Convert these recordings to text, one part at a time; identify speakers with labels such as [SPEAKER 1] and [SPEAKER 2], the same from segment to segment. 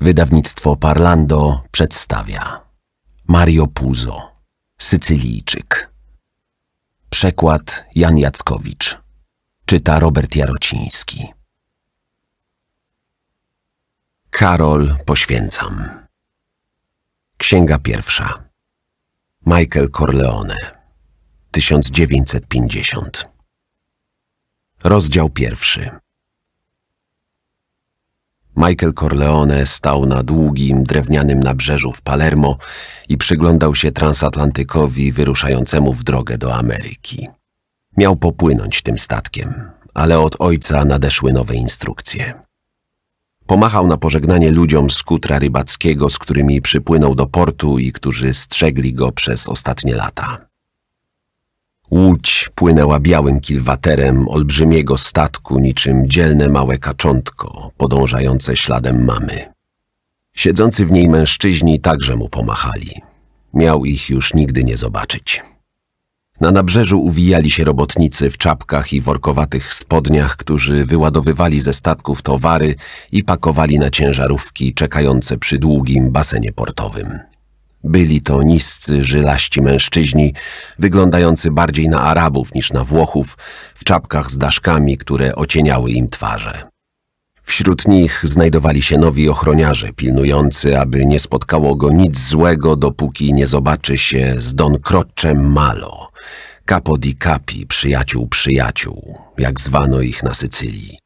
[SPEAKER 1] Wydawnictwo Parlando przedstawia Mario Puzo, Sycylijczyk. Przekład Jan Jackowicz. Czyta Robert Jarociński. Karol poświęcam. Księga pierwsza. Michael Corleone. 1950. Rozdział pierwszy. Michael Corleone stał na długim, drewnianym nabrzeżu w Palermo i przyglądał się transatlantykowi wyruszającemu w drogę do Ameryki. Miał popłynąć tym statkiem, ale od ojca nadeszły nowe instrukcje. Pomachał na pożegnanie ludziom z kutra rybackiego, z którymi przypłynął do portu i którzy strzegli go przez ostatnie lata. Łódź płynęła białym kilwaterem olbrzymiego statku, niczym dzielne małe kaczątko, podążające śladem mamy. Siedzący w niej mężczyźni także mu pomachali. Miał ich już nigdy nie zobaczyć. Na nabrzeżu uwijali się robotnicy w czapkach i workowatych spodniach, którzy wyładowywali ze statków towary i pakowali na ciężarówki czekające przy długim basenie portowym. Byli to niscy, żylaści mężczyźni, wyglądający bardziej na Arabów niż na Włochów, w czapkach z daszkami, które ocieniały im twarze. Wśród nich znajdowali się nowi ochroniarze, pilnujący, aby nie spotkało go nic złego, dopóki nie zobaczy się z Don Croccem Malo, capo di capi, przyjaciół przyjaciół, jak zwano ich na Sycylii.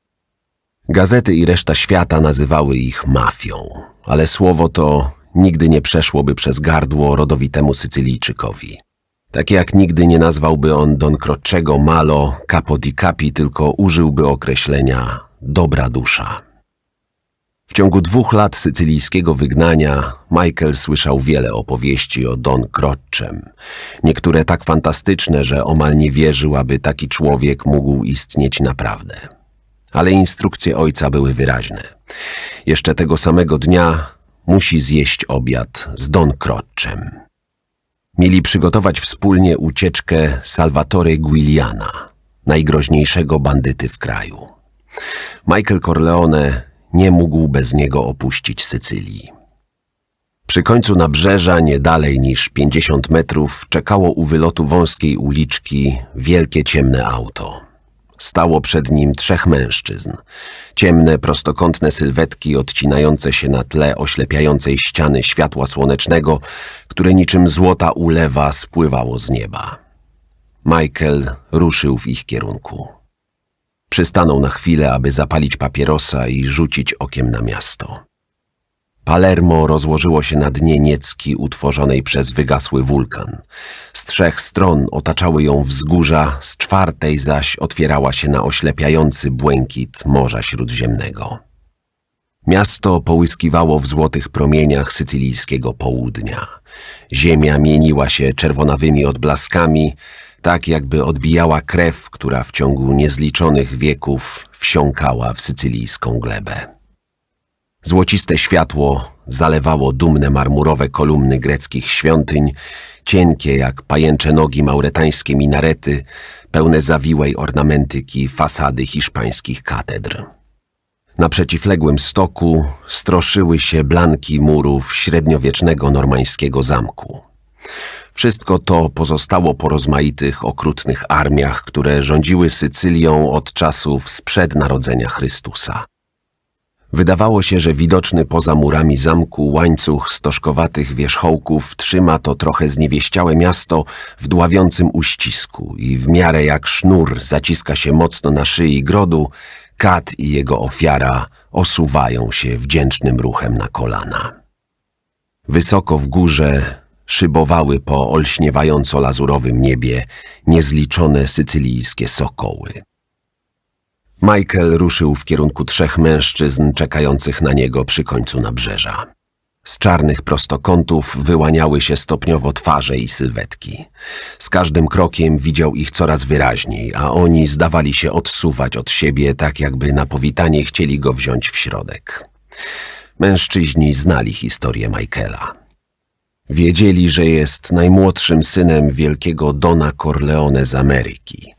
[SPEAKER 1] Gazety i reszta świata nazywały ich mafią, ale słowo to nigdy nie przeszłoby przez gardło rodowitemu Sycylijczykowi. Tak jak nigdy nie nazwałby on Don Croccego Malo capo di capi, tylko użyłby określenia dobra dusza. W ciągu dwóch lat sycylijskiego wygnania Michael słyszał wiele opowieści o Don Croccem. Niektóre tak fantastyczne, że omal nie wierzył, aby taki człowiek mógł istnieć naprawdę. Ale instrukcje ojca były wyraźne. Jeszcze tego samego dnia musi zjeść obiad z Don Croccem. Mieli przygotować wspólnie ucieczkę Salvatore Guiliana, najgroźniejszego bandyty w kraju. Michael Corleone nie mógł bez niego opuścić Sycylii. Przy końcu nabrzeża, nie dalej niż 50 metrów, czekało u wylotu wąskiej uliczki wielkie ciemne auto. Stało przed nim trzech mężczyzn. Ciemne, prostokątne sylwetki odcinające się na tle oślepiającej ściany światła słonecznego, które niczym złota ulewa spływało z nieba. Michael ruszył w ich kierunku. Przystanął na chwilę, aby zapalić papierosa i rzucić okiem na miasto. Palermo rozłożyło się na dnie niecki utworzonej przez wygasły wulkan. Z trzech stron otaczały ją wzgórza, z czwartej zaś otwierała się na oślepiający błękit Morza Śródziemnego. Miasto połyskiwało w złotych promieniach sycylijskiego południa. Ziemia mieniła się czerwonawymi odblaskami, tak jakby odbijała krew, która w ciągu niezliczonych wieków wsiąkała w sycylijską glebę. Złociste światło zalewało dumne marmurowe kolumny greckich świątyń, cienkie jak pajęcze nogi mauretańskie minarety, pełne zawiłej ornamentyki fasady hiszpańskich katedr. Na przeciwległym stoku stroszyły się blanki murów średniowiecznego normańskiego zamku. Wszystko to pozostało po rozmaitych, okrutnych armiach, które rządziły Sycylią od czasów sprzed narodzenia Chrystusa. Wydawało się, że widoczny poza murami zamku łańcuch stożkowatych wierzchołków trzyma to trochę zniewieściałe miasto w dławiącym uścisku i w miarę jak sznur zaciska się mocno na szyi grodu, kat i jego ofiara osuwają się wdzięcznym ruchem na kolana. Wysoko w górze szybowały po olśniewająco-lazurowym niebie niezliczone sycylijskie sokoły. Michael ruszył w kierunku trzech mężczyzn czekających na niego przy końcu nabrzeża. Z czarnych prostokątów wyłaniały się stopniowo twarze i sylwetki. Z każdym krokiem widział ich coraz wyraźniej, a oni zdawali się odsuwać od siebie, tak jakby na powitanie chcieli go wziąć w środek. Mężczyźni znali historię Michaela. Wiedzieli, że jest najmłodszym synem wielkiego Dona Corleone z Ameryki,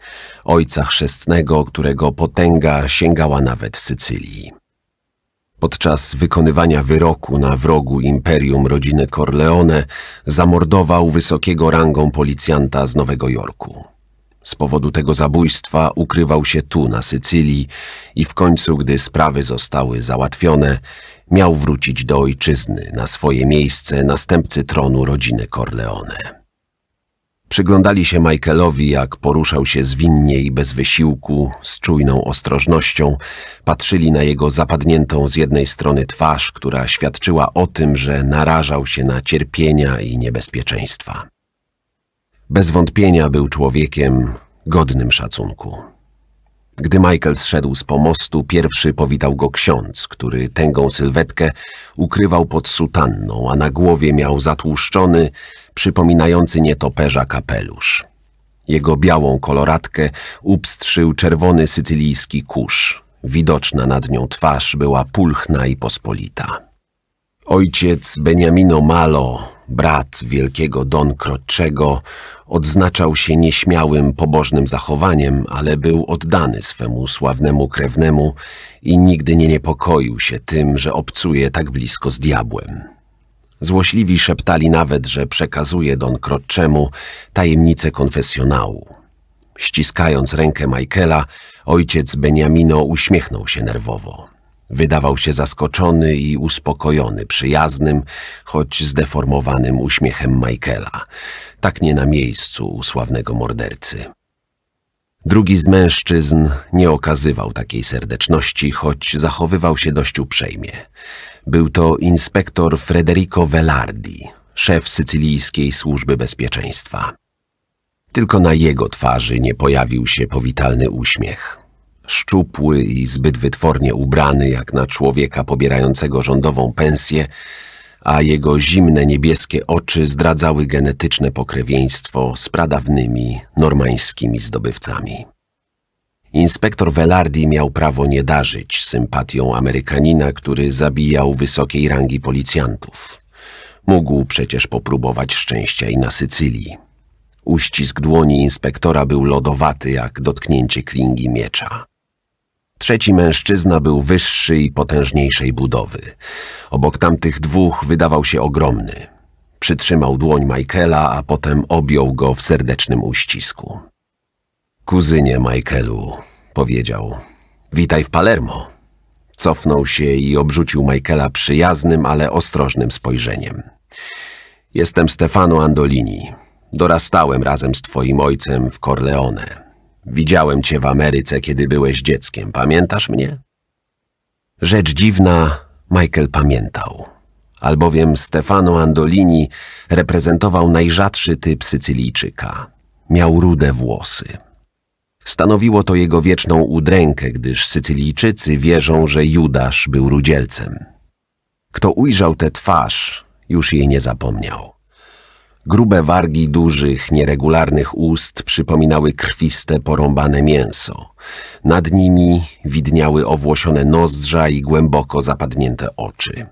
[SPEAKER 1] ojca chrzestnego, którego potęga sięgała nawet Sycylii. Podczas wykonywania wyroku na wrogu imperium rodziny Corleone zamordował wysokiego rangą policjanta z Nowego Jorku. Z powodu tego zabójstwa ukrywał się tu, na Sycylii i w końcu, gdy sprawy zostały załatwione, miał wrócić do ojczyzny, na swoje miejsce następcy tronu rodziny Corleone. Przyglądali się Michaelowi, jak poruszał się zwinnie i bez wysiłku, z czujną ostrożnością, patrzyli na jego zapadniętą z jednej strony twarz, która świadczyła o tym, że narażał się na cierpienia i niebezpieczeństwa. Bez wątpienia był człowiekiem godnym szacunku. Gdy Michael zszedł z pomostu, pierwszy powitał go ksiądz, który tęgą sylwetkę ukrywał pod sutanną, a na głowie miał zatłuszczony, przypominający nietoperza kapelusz. Jego białą koloratkę upstrzył czerwony sycylijski kurz. Widoczna nad nią twarz była pulchna i pospolita. Ojciec Beniamino Malo, brat wielkiego Don Crocego, odznaczał się nieśmiałym, pobożnym zachowaniem, ale był oddany swemu sławnemu krewnemu i nigdy nie niepokoił się tym, że obcuje tak blisko z diabłem. Złośliwi szeptali nawet, że przekazuje Don Crocemu tajemnicę konfesjonału. Ściskając rękę Michaela, ojciec Beniamino uśmiechnął się nerwowo. Wydawał się zaskoczony i uspokojony przyjaznym, choć zdeformowanym uśmiechem Michaela, tak nie na miejscu sławnego mordercy. Drugi z mężczyzn nie okazywał takiej serdeczności, choć zachowywał się dość uprzejmie. Był to inspektor Federico Velardi, szef sycylijskiej służby bezpieczeństwa. Tylko na jego twarzy nie pojawił się powitalny uśmiech. Szczupły i zbyt wytwornie ubrany jak na człowieka pobierającego rządową pensję, a jego zimne niebieskie oczy zdradzały genetyczne pokrewieństwo z pradawnymi normańskimi zdobywcami. Inspektor Velardi miał prawo nie darzyć sympatią Amerykanina, który zabijał wysokiej rangi policjantów. Mógł przecież popróbować szczęścia i na Sycylii. Uścisk dłoni inspektora był lodowaty jak dotknięcie klingi miecza. Trzeci mężczyzna był wyższy i potężniejszej budowy. Obok tamtych dwóch wydawał się ogromny. Przytrzymał dłoń Michaela, a potem objął go w serdecznym uścisku. Kuzynie Michaelu, powiedział, witaj w Palermo. Cofnął się i obrzucił Michaela przyjaznym, ale ostrożnym spojrzeniem. Jestem Stefano Andolini. Dorastałem razem z twoim ojcem w Corleone. Widziałem cię w Ameryce, kiedy byłeś dzieckiem. Pamiętasz mnie? Rzecz dziwna, Michael pamiętał. Albowiem Stefano Andolini reprezentował najrzadszy typ Sycylijczyka. Miał rude włosy. Stanowiło to jego wieczną udrękę, gdyż Sycylijczycy wierzą, że Judasz był rudzielcem. Kto ujrzał tę twarz, już jej nie zapomniał. Grube wargi dużych, nieregularnych ust przypominały krwiste, porąbane mięso. Nad nimi widniały owłosione nozdrza i głęboko zapadnięte oczy.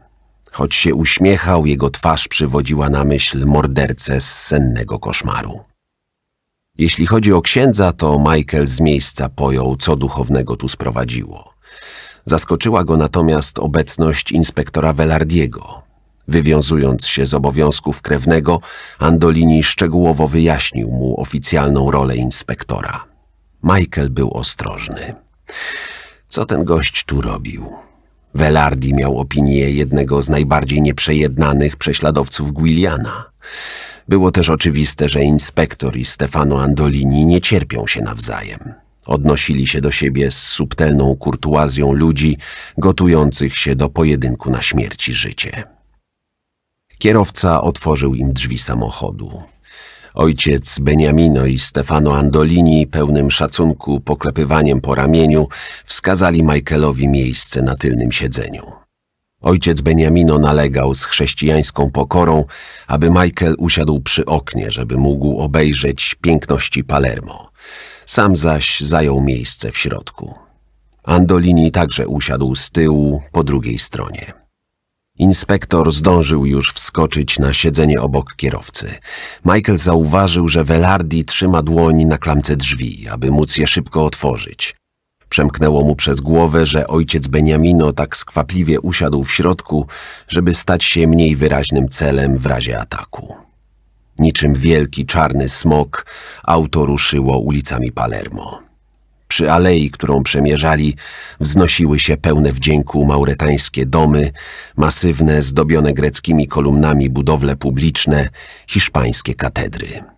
[SPEAKER 1] Choć się uśmiechał, jego twarz przywodziła na myśl mordercę z sennego koszmaru. Jeśli chodzi o księdza, to Michael z miejsca pojął, co duchownego tu sprowadziło. Zaskoczyła go natomiast obecność inspektora Velardiego. Wywiązując się z obowiązków krewnego, Andolini szczegółowo wyjaśnił mu oficjalną rolę inspektora. Michael był ostrożny. Co ten gość tu robił? Velardi miał opinię jednego z najbardziej nieprzejednanych prześladowców Guiliana. Było też oczywiste, że inspektor i Stefano Andolini nie cierpią się nawzajem. Odnosili się do siebie z subtelną kurtuazją ludzi gotujących się do pojedynku na śmierć i życie. Kierowca otworzył im drzwi samochodu. Ojciec Beniamino i Stefano Andolini pełnym szacunku poklepywaniem po ramieniu wskazali Michaelowi miejsce na tylnym siedzeniu. Ojciec Beniamino nalegał z chrześcijańską pokorą, aby Michael usiadł przy oknie, żeby mógł obejrzeć piękności Palermo. Sam zaś zajął miejsce w środku. Andolini także usiadł z tyłu po drugiej stronie. Inspektor zdążył już wskoczyć na siedzenie obok kierowcy. Michael zauważył, że Velardi trzyma dłoń na klamce drzwi, aby móc je szybko otworzyć. Przemknęło mu przez głowę, że ojciec Beniamino tak skwapliwie usiadł w środku, żeby stać się mniej wyraźnym celem w razie ataku. Niczym wielki czarny smok, auto ruszyło ulicami Palermo. Przy alei, którą przemierzali, wznosiły się pełne wdzięku mauretańskie domy, masywne, zdobione greckimi kolumnami budowle publiczne, hiszpańskie katedry.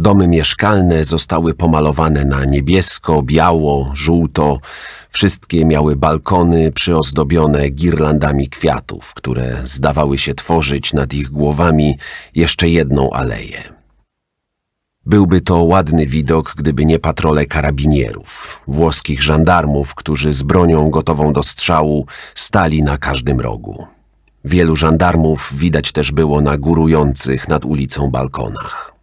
[SPEAKER 1] Domy mieszkalne zostały pomalowane na niebiesko, biało, żółto. Wszystkie miały balkony przyozdobione girlandami kwiatów, które zdawały się tworzyć nad ich głowami jeszcze jedną aleję. Byłby to ładny widok, gdyby nie patrole karabinierów, włoskich żandarmów, którzy z bronią gotową do strzału stali na każdym rogu. Wielu żandarmów widać też było na górujących nad ulicą balkonach.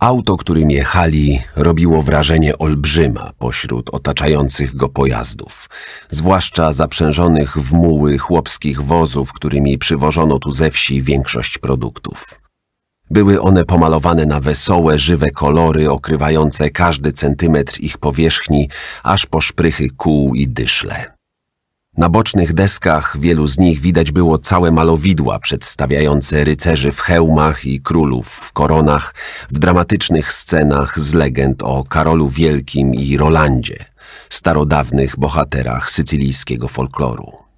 [SPEAKER 1] Auto, którym jechali, robiło wrażenie olbrzyma pośród otaczających go pojazdów, zwłaszcza zaprzężonych w muły chłopskich wozów, którymi przywożono tu ze wsi większość produktów. Były one pomalowane na wesołe, żywe kolory, okrywające każdy centymetr ich powierzchni, aż po szprychy kół i dyszle. Na bocznych deskach wielu z nich widać było całe malowidła przedstawiające rycerzy w hełmach i królów w koronach w dramatycznych scenach z legend o Karolu Wielkim i Rolandzie, starodawnych bohaterach sycylijskiego folkloru.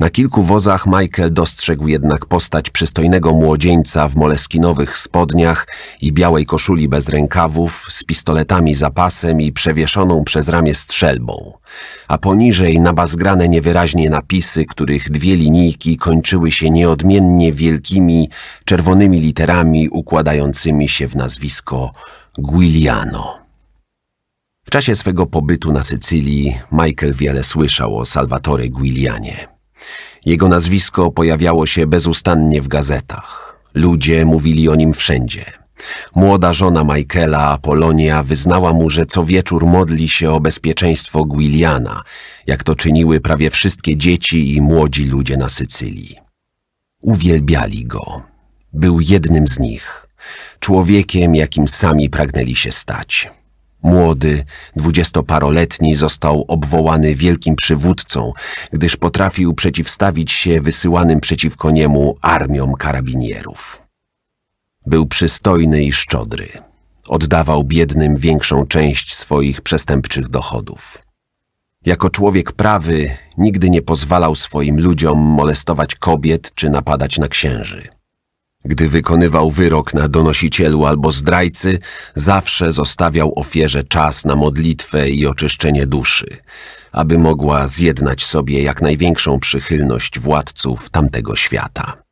[SPEAKER 1] Na kilku wozach Michael dostrzegł jednak postać przystojnego młodzieńca w moleskinowych spodniach i białej koszuli bez rękawów, z pistoletami za pasem i przewieszoną przez ramię strzelbą, a poniżej nabazgrane niewyraźnie napisy, których dwie linijki kończyły się nieodmiennie wielkimi, czerwonymi literami układającymi się w nazwisko Guiliano. W czasie swego pobytu na Sycylii Michael wiele słyszał o Salvatore Guilianie. Jego nazwisko pojawiało się bezustannie w gazetach. Ludzie mówili o nim wszędzie. Młoda żona Michaela, Apolonia, wyznała mu, że co wieczór modli się o bezpieczeństwo Guiliana, jak to czyniły prawie wszystkie dzieci i młodzi ludzie na Sycylii. Uwielbiali go. Był jednym z nich. Człowiekiem, jakim sami pragnęli się stać. Młody, dwudziestoparoletni został obwołany wielkim przywódcą, gdyż potrafił przeciwstawić się wysyłanym przeciwko niemu armiom karabinierów. Był przystojny i szczodry. Oddawał biednym większą część swoich przestępczych dochodów. Jako człowiek prawy nigdy nie pozwalał swoim ludziom molestować kobiet czy napadać na księży. Gdy wykonywał wyrok na donosicielu albo zdrajcy, zawsze zostawiał ofierze czas na modlitwę i oczyszczenie duszy, aby mogła zjednać sobie jak największą przychylność władców tamtego świata.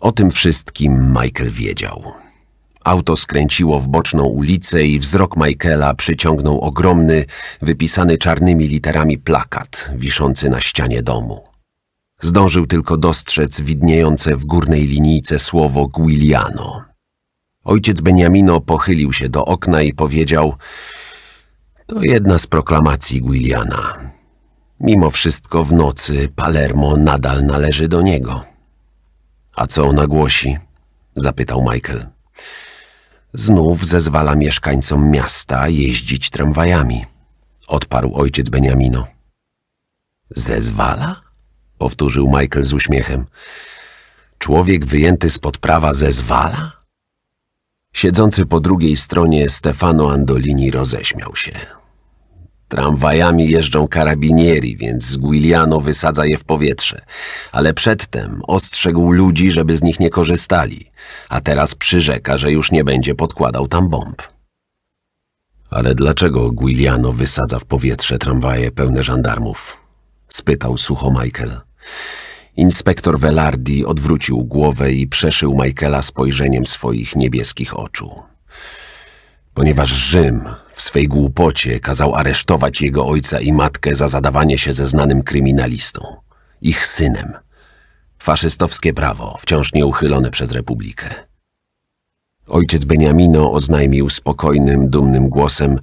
[SPEAKER 1] O tym wszystkim Michael wiedział. Auto skręciło w boczną ulicę i wzrok Michaela przyciągnął ogromny, wypisany czarnymi literami plakat wiszący na ścianie domu. Zdążył tylko dostrzec widniejące w górnej linijce słowo Guiliano. Ojciec Beniamino pochylił się do okna i powiedział To jedna z proklamacji Guiliana. Mimo wszystko w nocy Palermo nadal należy do niego. A co ona głosi? zapytał Michael. Znów zezwala mieszkańcom miasta jeździć tramwajami, odparł ojciec Beniamino. Zezwala? Powtórzył Michael z uśmiechem. Człowiek wyjęty spod prawa zezwala? Siedzący po drugiej stronie Stefano Andolini roześmiał się. Tramwajami jeżdżą karabinieri, więc Guiliano wysadza je w powietrze. Ale przedtem ostrzegł ludzi, żeby z nich nie korzystali, a teraz przyrzeka, że już nie będzie podkładał tam bomb. Ale dlaczego Guiliano wysadza w powietrze tramwaje pełne żandarmów? spytał sucho Michael. Inspektor Velardi odwrócił głowę i przeszył Michaela spojrzeniem swoich niebieskich oczu. Ponieważ Rzym w swej głupocie kazał aresztować jego ojca i matkę za zadawanie się ze znanym kryminalistą, ich synem. Faszystowskie prawo, wciąż nieuchylone przez Republikę. Ojciec Beniamino oznajmił spokojnym, dumnym głosem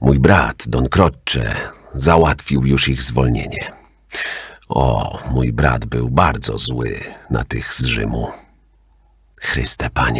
[SPEAKER 1] Mój brat, Don Croce, załatwił już ich zwolnienie. O, mój brat był bardzo zły na tych z Rzymu. Chryste Panie.